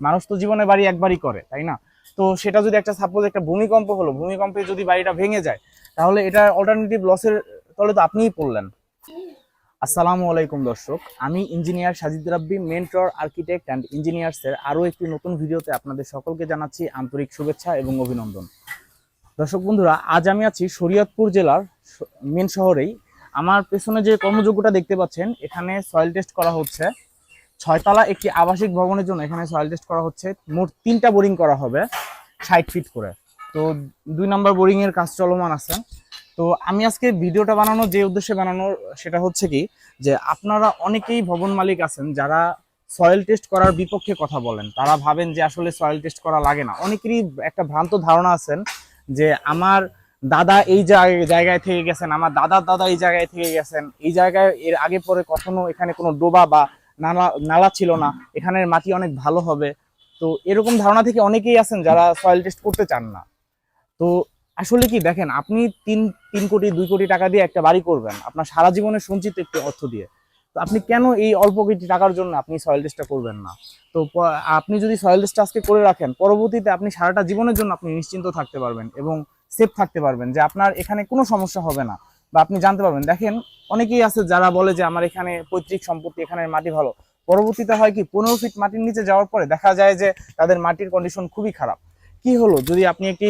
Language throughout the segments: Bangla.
মানুষ তো জীবনে বাড়ি একবারই করে, তাই না? তো সেটা যদি একটা সাপোজ একটা ভূমিকম্প হলো, ভূমিকম্পে যদি বাড়িটা ভেঙে যায়, তাহলে এটা অল্টারনেটিভ লসের তলে তো আপনিই পড়লেন। আসসালামু আলাইকুম দর্শক, আমি engineer Sajid Rabbi mentor architect and ইঞ্জিনিয়ার্সের আরও একটি নতুন ভিডিওতে আপনাদের সকলকে জানাচ্ছি আন্তরিক শুভেচ্ছা এবং অভিনন্দন। দর্শক বন্ধুরা, আজ আমি আছি শরীয়তপুর জেলার মেন শহরেই। আমার পেছনে যে কর্মযোগ্যটা দেখতে পাচ্ছেন, এখানে সয়েল টেস্ট করা হচ্ছে। ছয়তলা একটি আবাসিক ভবনের জন্য এখানে সয়েল টেস্ট করা হচ্ছে। মোট তিনটা বোরিং করা হবে, ষাট ফিট করে। তো দুই নম্বর বোরিং এর কাজ চলমান আছে। তো আমি আজকে ভিডিওটা বানানো, যে উদ্দেশ্যে বানানোর সেটা হচ্ছে কি, যে আপনারা অনেকেই ভবন মালিক আছেন, যারা সয়েল টেস্ট করার বিপক্ষে কথা বলেন। তারা ভাবেন যে আসলে সয়েল টেস্ট করা লাগে না। অনেকেরই একটা ভ্রান্ত ধারণা আছেন যে আমার দাদা এই জায়গায় থেকে গেছেন, আমার দাদার দাদা এই জায়গায় থেকে গেছেন। এই জায়গায় এর আগে পরে কখনো এখানে কোনো ডোবা বা নালা নালা ছিল না, এখানের মাটি অনেক ভালো হবে। তো এরকম ধারণা থেকে অনেকেই আছেন যারা সয়েল টেস্ট করতে চান না। তো আসলে কি, দেখেন, আপনি তিন তিন কোটি, দুই কোটি টাকা দিয়ে একটা বাড়ি করবেন, আপনার সারা জীবনের সঞ্চিত একটি অর্থ দিয়ে। তো আপনি কেন এই অল্প কিছু টাকার জন্য আপনি সয়েল টেস্টটা করবেন না? তো আপনি যদি সয়েল টেস্টটা আজকে করে রাখেন, পরবর্তীতে আপনি সারাটা জীবনের জন্য আপনি নিশ্চিন্ত থাকতে পারবেন এবং সেফ থাকতে পারবেন যে আপনার এখানে কোনো সমস্যা হবে না। বা আপনি জানতে পারবেন। দেখেন, অনেকেই আছে যারা বলে যে আমার এখানে পৈতৃক সম্পত্তি, এখানের মাটি ভালো। পরবর্তীতে হয় কি, পনেরো ফিট মাটির নিচে যাওয়ার পরে দেখা যায় যে তাদের মাটির কন্ডিশন খুবই খারাপ। কি হলো? যদি আপনি একটি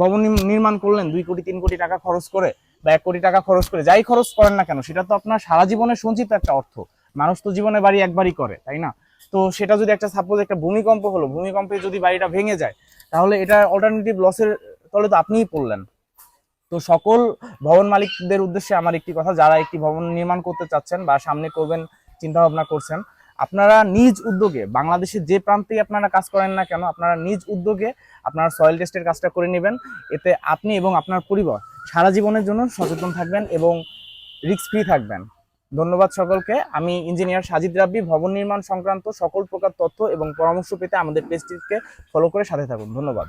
ভবন নির্মাণ করলেন, দুই কোটি, তিন কোটি টাকা খরচ করে বা এক কোটি টাকা খরচ করে, যাই খরচ করেন না কেন, সেটা তো আপনার সারা জীবনে সঞ্চিত একটা অর্থ। মানুষ তো জীবনে বাড়ি একবারই করে, তাই না? তো সেটা যদি একটা সাপোজ একটা ভূমিকম্প হলো, ভূমিকম্পে যদি বাড়িটা ভেঙে যায়, তাহলে এটা অল্টারনেটিভ লসের তলে তো আপনিই পড়লেন। তো সকল ভবন মালিকদের উদ্দেশ্যে আমার একটি কথা, যারা একটি ভবন নির্মাণ করতে চাচ্ছেন বা সামনে করবেন চিন্তা ভাবনা করছেন, আপনারা নিজ উদ্যোগে, বাংলাদেশের যে প্রান্তেই আপনারা কাজ করেন না কেন, আপনারা নিজ উদ্যোগে আপনারা সয়েল টেস্টের কাজটা করে নেবেন। এতে আপনি এবং আপনার পরিবার সারা জীবনের জন্য সচেতন থাকবেন এবং রিস্ক ফ্রি থাকবেন। ধন্যবাদ সকলকে। আমি ইঞ্জিনিয়ার সাজিদ রাব্বি, ভবন নির্মাণ সংক্রান্ত সকল প্রকার তথ্য এবং পরামর্শ পেতে আমাদের পেজটিকে ফলো করে সাথে থাকুন। ধন্যবাদ।